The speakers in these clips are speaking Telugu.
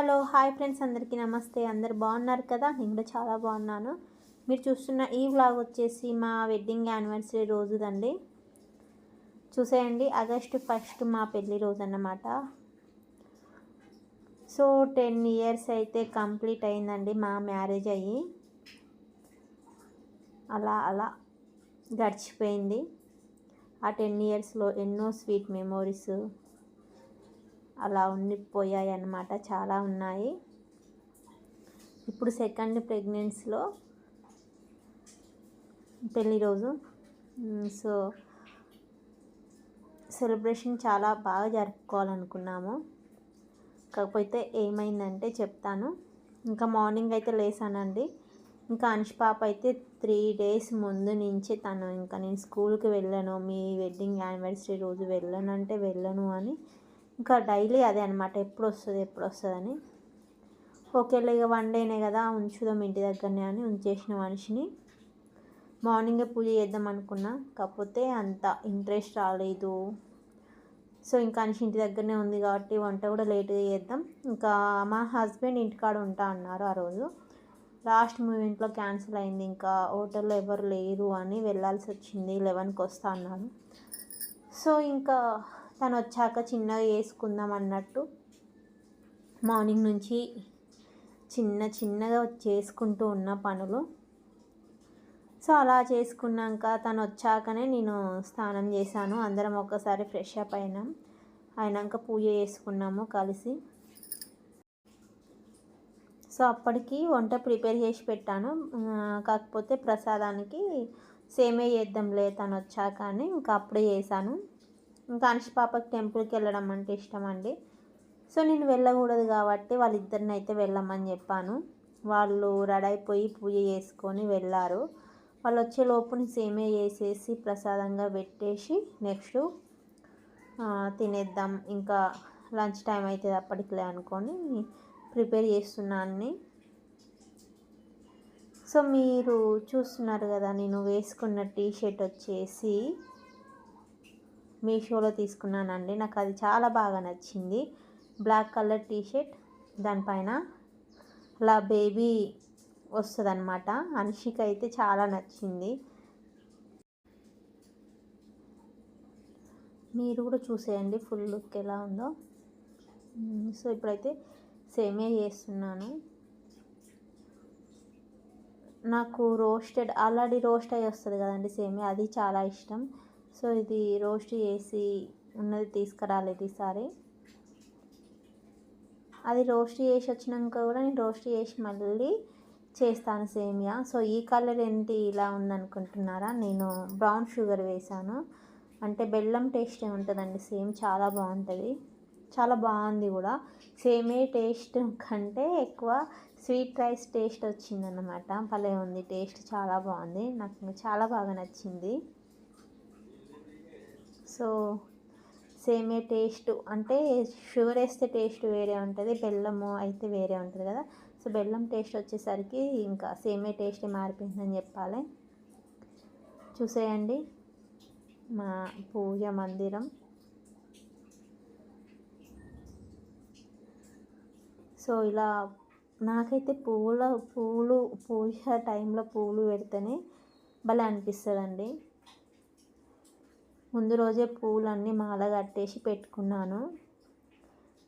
హలో హాయ్ ఫ్రెండ్స్ అందరికీ నమస్తే. అందరు బాగున్నారు కదా? నేను కూడా చాలా బాగున్నాను. మీరు చూస్తున్న ఈ వ్లాగ్ వచ్చేసి మా వెడ్డింగ్ యానివర్సరీ రోజుదండి. చూసేయండి ఆగస్టు ఫస్ట్ మా పెళ్ళి రోజు అన్నమాట సో టెన్ ఇయర్స్ అయితే కంప్లీట్ అయిందండి మా మ్యారేజ్ అయ్యి. అలా అలా గడిచిపోయింది. ఆ టెన్ ఇయర్స్లో ఎన్నో స్వీట్ మెమోరీస్ అలా ఉండిపోయాయి అన్నమాట చాలా ఉన్నాయి. ఇప్పుడు సెకండ్ ప్రెగ్నెన్సీలో పెళ్ళి రోజు. సో సెలబ్రేషన్ చాలా బాగా జరుపుకోవాలనుకున్నాము. కాకపోతే ఏమైందంటే చెప్తాను. ఇంకా మార్నింగ్ అయితే లేసానండి. ఇంకా అనుష్ పాప అయితే త్రీ డేస్ ముందు నుంచి తను ఇంకా నేను స్కూల్కి వెళ్ళను మీ వెడ్డింగ్ యానివర్సరీ రోజు వెళ్ళను అంటే వెళ్ళను అని ఇంకా డైలీ అదే అనమాట ఎప్పుడు వస్తుంది ఎప్పుడు వస్తుందని ఓకేలే ఇక వన్ డేనే కదా ఉంచుదాం ఇంటి దగ్గరనే అని ఉంచేసిన మనిషిని. మార్నింగే పూజ చేద్దాం అనుకున్నా. కాకపోతే అంత ఇంట్రెస్ట్ రాలేదు. సో ఇంకా మనిషి ఇంటి దగ్గరనే ఉంది కాబట్టి వంట కూడా లేట్గా చేద్దాం. ఇంకా మా హస్బెండ్ ఇంటికాడ ఉంటా అన్నారు ఆ రోజు. లాస్ట్ మూమెంట్లో క్యాన్సిల్ అయింది. ఇంకా హోటల్లో ఎవరు లేరు అని వెళ్ళాల్సి వచ్చింది. లెవెన్కి వస్తా అన్నాను సో ఇంకా తను వచ్చాక చిన్నగా వేసుకుందాం అన్నట్టు మార్నింగ్ నుంచి చిన్న చిన్నగా చేసుకుంటూ ఉన్న పనులు. సో అలా చేసుకున్నాక తను వచ్చాకనే నేను స్నానం చేశాను. అందరం ఒక్కసారి ఫ్రెష్ అప్ అయినాం. అయినాక పూజ చేసుకున్నాము కలిసి. సో అప్పటికి వంట ప్రిపేర్ చేసి పెట్టాను. కాకపోతే ప్రసాదానికి సేమే చేద్దాంలే తను వచ్చాక అని ఇంకా అప్పుడే చేశాను. ఇంకా అనుష్ పాపకి టెంపుల్కి వెళ్ళడం అంటే ఇష్టం అండి సో నేను వెళ్ళకూడదు కాబట్టి వాళ్ళిద్దరిని అయితే వెళ్ళమని చెప్పాను. వాళ్ళు రెడీ అయిపోయి పూజ చేసుకొని వెళ్ళారు. వాళ్ళు వచ్చే లోపుని సేమే చేసేసి ప్రసాదంగా పెట్టేసి నెక్స్ట్ తినేద్దాం. ఇంకా లంచ్ టైం అవుతుంది అప్పటికిలే అనుకొని ప్రిపేర్ చేస్తున్నాను సో మీరు చూస్తున్నారు కదా నేను వేసుకున్న టీ షర్ట్ వచ్చేసి మీషోలో తీసుకున్నానండి. నాకు అది చాలా బాగా నచ్చింది. బ్లాక్ కలర్ టీషర్ట్ దానిపైన అలా బేబీ వస్తుంది అనమాట అయితే చాలా నచ్చింది. మీరు కూడా చూసేయండి ఫుల్ లుక్ ఎలా ఉందో. సో ఇప్పుడైతే సేమే చేస్తున్నాను. నాకు రోస్టెడ్ ఆల్రెడీ రోస్ట్ అయ్యి వస్తుంది కదండి సేమే అది చాలా ఇష్టం. సో ఇది రోస్ట్ చేసి ఉన్నది తీసుకురాలేదు ఈసారి. అది రోస్ట్ చేసి వచ్చినాక కూడా నేను రోస్ట్ చేసి మళ్ళీ చేస్తాను సేమియా. సో ఈ కలర్ ఏంటి ఇలా ఉందనుకుంటున్నారా? నేను బ్రౌన్ షుగర్ వేశాను అంటే బెల్లం టేస్ట్ ఉంటుందండి సేమ్ చాలా బాగుంటుంది. చాలా బాగుంది కూడా. సేమే టేస్ట్ కంటే ఎక్కువ స్వీట్ రైస్ టేస్ట్ వచ్చిందన్నమాట. భలే ఉంది టేస్ట్ చాలా బాగుంది. నాకు చాలా బాగా నచ్చింది. సో సేమే టేస్ట్ అంటే షుగర్ వేస్తే టేస్ట్ వేరే ఉంటుంది బెల్లము అయితే వేరే ఉంటుంది కదా. సో బెల్లం టేస్ట్ వచ్చేసరికి ఇంకా సేమే టేస్ట్ మారిపోయిందని చెప్పాలి. చూసేయండి మా పూజ మందిరం. సో ఇలా నాకైతే పువ్వుల పూలు పూజ టైంలో పూలు పెడితేనే భలే అనిపిస్తుందండి. ముందు రోజే పూలన్నీ మాల కట్టేసి పెట్టుకున్నాను.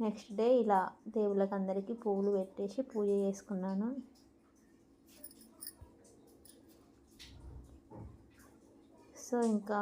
నెక్స్ట్ డే ఇలా దేవుళ్ళకి అందరికీ పువ్వులు పెట్టేసి పూజ చేసుకున్నాను. సో ఇంకా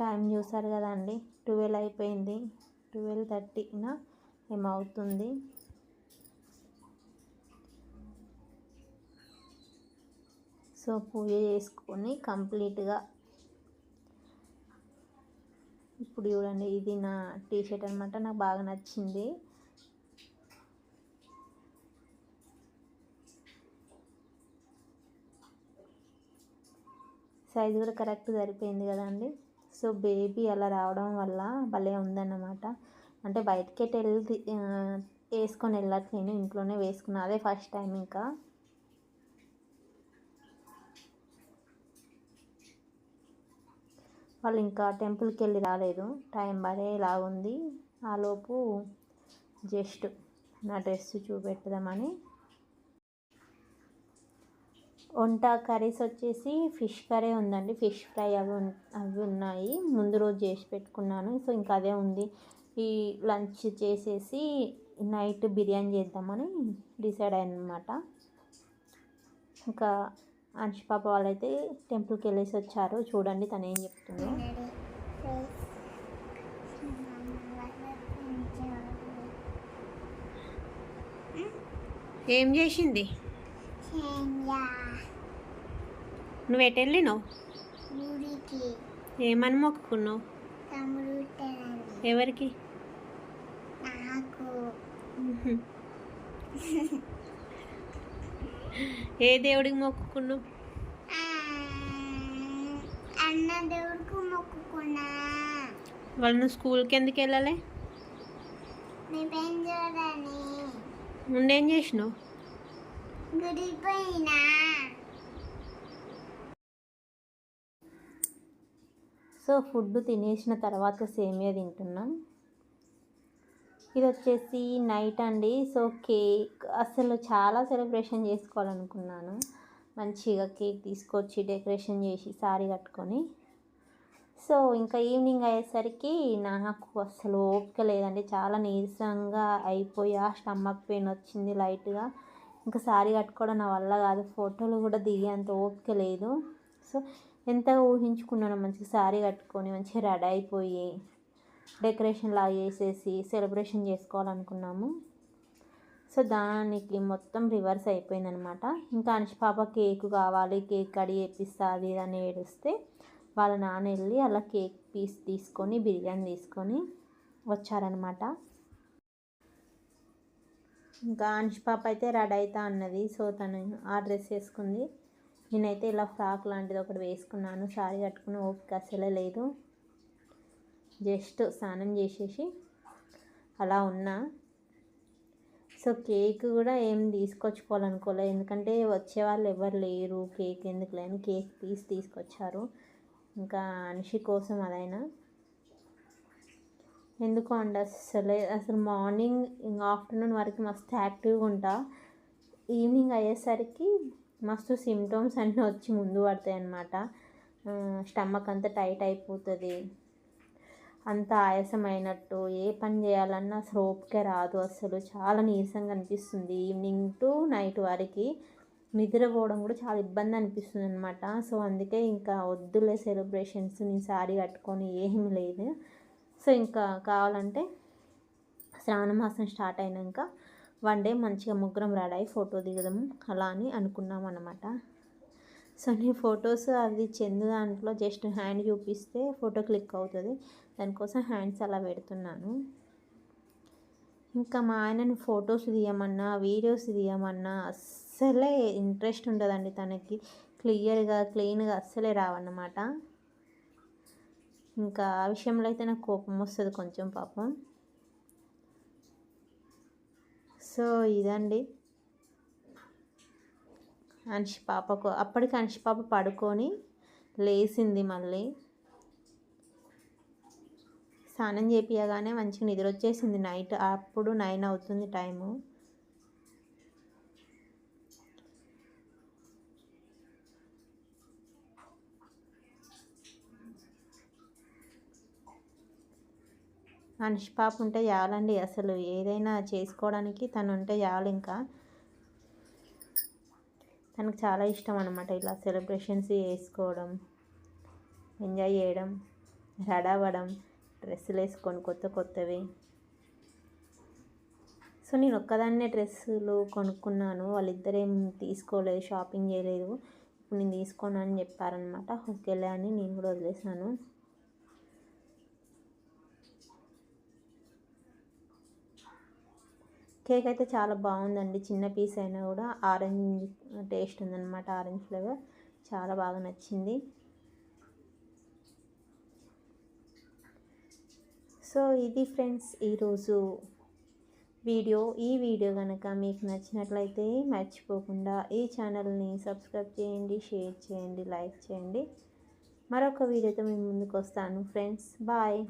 టైం చూసారు కదండి ట్వెల్వ్ అయిపోయింది. ట్వెల్వ్ థర్టీన ఏమవుతుంది? సో పూజ చేసుకొని కంప్లీట్గా ఇప్పుడు చూడండి ఇది నా టీ షర్ట్ అనమాట నాకు బాగా నచ్చింది. సైజు కూడా కరెక్ట్ సరిపోయింది కదండి. సో బేబీ అలా రావడం వల్ల భలే ఉందన్నమాట. అంటే బయటకెట్ వెళ్ళి వేసుకొని వెళ్ళట్లేను ఇంట్లోనే వేసుకున్నా. అదే ఫస్ట్ టైం ఇంకా. వాళ్ళు ఇంకా టెంపుల్కి వెళ్ళి రాలేదు. టైం పడేలాగుంది ఆలోపు జస్ట్ నా డ్రెస్ చూపెట్టదామని వంట కర్రీస్ వచ్చేసి ఫిష్ కర్రీ ఉందండి. ఫిష్ ఫ్రై అవి అవి ఉన్నాయి. ముందు రోజు చేసి పెట్టుకున్నాను. సో ఇంకా అదే ఉంది. ఈ లంచ్ చేసేసి నైట్ బిర్యానీ చేద్దామని డిసైడ్ అయ్యానమాట ఇంకా అంశ పాప వాళ్ళైతే టెంపుల్కి వెళ్ళేసి వచ్చారు. చూడండి తను ఏం చెప్తుందో. ఏం చేసింది? నువ్వు ఎటు వెళ్ళినావు? ఏమని మొక్కుకున్నావు? ఎవరికి? నాకు. ఏ దేవుడికి మొక్కుకున్నావు? అన్న దేవుడికి మొక్కుకున్నా. స్కూల్కి ఎందుకు వెళ్ళాలి? ఉండేం చేసినావు? సో ఫుడ్ తినేసిన తర్వాత సేమియా తింటున్నాం. ఇది వచ్చేసి నైట్ అండి. సో కేక్ అసలు చాలా సెలబ్రేషన్ చేసుకోవాలనుకున్నాను. మంచిగా కేక్ తీసుకొచ్చి డెకరేషన్ చేసి సారీ కట్టుకొని. సో ఇంకా ఈవినింగ్ అయ్యేసరికి నాకు అసలు ఓపిక లేదండి. చాలా నీరసంగా అయిపోయా స్టమక్ పెయిన్ వచ్చింది లైట్గా. ఇంకా సారీ కట్టుకోవడం నా వల్ల కాదు. ఫోటోలు కూడా దిగేంత ఓపిక లేదు. సో ఎంతగా ఊహించుకున్నాను మంచిగా సారీ కట్టుకొని మంచిగా రెడీ అయిపోయి డెకరేషన్ వేసేసి చేసేసి సెలబ్రేషన్ చేసుకోవాలనుకున్నాము. సో దానికి మొత్తం రివర్స్ అయిపోయిందనమాట. ఇంకా అనుష పాప కేక్ కావాలి కేక్ కడిగి చేపిస్తా అది అని ఏడుస్తే వాళ్ళ నాన్న వెళ్ళి అలా కేక్ పీస్ తీసుకొని బిర్యానీ తీసుకొని వచ్చారనమాట. ఇంకా అనుష పాప అయితే రెడీ అవుతా అన్నది. సో తను ఆ డ్రెస్ వేసుకుంది. నేనైతే ఇలా ఫ్రాక్ లాంటిది ఒకటి వేసుకున్నాను. సారీ కట్టుకుని ఓపిక అసలే లేదు. జస్ట్ స్నానం చేసేసి అలా ఉన్నా. సో కేక్ కూడా ఏం తీసుకొచ్చుకోవాలనుకోలేదు ఎందుకంటే వచ్చే వాళ్ళు ఎవరు లేరు కేక్ ఎందుకు లేని కేక్ పీస్ తీసుకొచ్చారు. ఇంకా అనిషి కోసం అదైనా. ఎందుకు అండి అసలే? అసలు మార్నింగ్ ఇంకా ఆఫ్టర్నూన్ వరకు మస్తు యాక్టివ్గా ఉంటా. ఈవినింగ్ అయ్యేసరికి మస్తు సిమ్టమ్స్ అన్నీ వచ్చి ముందు పడతాయి అన్నమాట స్టమక్ అంతా టైట్ అయిపోతుంది. అంత ఆయాసమైనట్టు ఏ పని చేయాలన్నా అసలు రాదు అసలు చాలా నీరసంగా అనిపిస్తుంది. ఈవినింగ్ టు నైట్ వరకు నిద్రపోవడం కూడా చాలా ఇబ్బంది అనిపిస్తుంది అనమాట సో అందుకే ఇంకా వద్దులే సెలబ్రేషన్స్. నేను శారీ కట్టుకొని ఏమీ లేదు. సో ఇంకా కావాలంటే శ్రావణ మాసం స్టార్ట్ అయినాక వన్ డే మంచిగా ముగ్గురం రెడీ అయ్యి ఫోటో దిగదాము అలా అని అనుకున్నాం అనమాట సో నీ ఫొటోస్ అది చందు దాంట్లో జస్ట్ హ్యాండ్ చూపిస్తే ఫోటో క్లిక్ అవుతుంది. దానికోసం హ్యాండ్స్ అలా పెడుతున్నాను. ఇంకా మా ఆయనను ఫొటోస్ తీయమన్నా వీడియోస్ తీయమన్నా అస్సలే ఇంట్రెస్ట్ ఉండదండి తనకి. క్లియర్గా క్లీన్గా అస్సలే రావన్నమాట. ఇంకా ఆ విషయంలో అయితే నాకు కోపం వస్తుంది కొంచెం పాపం. సో ఇదండి. అంశి పాపకు అప్పటికి అంశి పాప పడుకొని లేచింది మళ్ళీ. స్నానం చేపియగానే మంచిగా నిద్ర వచ్చేసింది నైట్. అప్పుడు నైన్ అవుతుంది టైము. అనుష్ పాప ఉంటే చాలండి అసలు. ఏదైనా చేసుకోవడానికి తను ఉంటే చాలు ఇంకా తనకు చాలా ఇష్టం అనమాట ఇలా సెలబ్రేషన్స్ చేసుకోవడం ఎంజాయ్ చేయడం రడవడం అవ్వడం డ్రెస్సులు వేసుకొని కొత్త కొత్తవి. సో నేను ఒక్కదాన్నే డ్రెస్సులు కొనుక్కున్నాను. వాళ్ళిద్దరేం తీసుకోలేదు షాపింగ్ చేయలేదు. ఇప్పుడు నేను తీసుకోను అని చెప్పారనమాట ఓకేలే అని నేను కూడా వదిలేసాను. కేక్ అయితే చాలా బాగుందండి. చిన్న పీస్ అయినా కూడా ఆరెంజ్ టేస్ట్ ఉందన్నమాట ఆరెంజ్ ఫ్లేవర్. చాలా బాగా నచ్చింది. సో ఇది ఫ్రెండ్స్ ఈరోజు వీడియో. ఈ వీడియో కనుక మీకు నచ్చినట్లయితే మర్చిపోకుండా ఈ ఛానల్ని సబ్స్క్రైబ్ చేయండి షేర్ చేయండి లైక్ చేయండి. మరొక వీడియోతో మేము ముందుకు వస్తాను ఫ్రెండ్స్. బాయ్.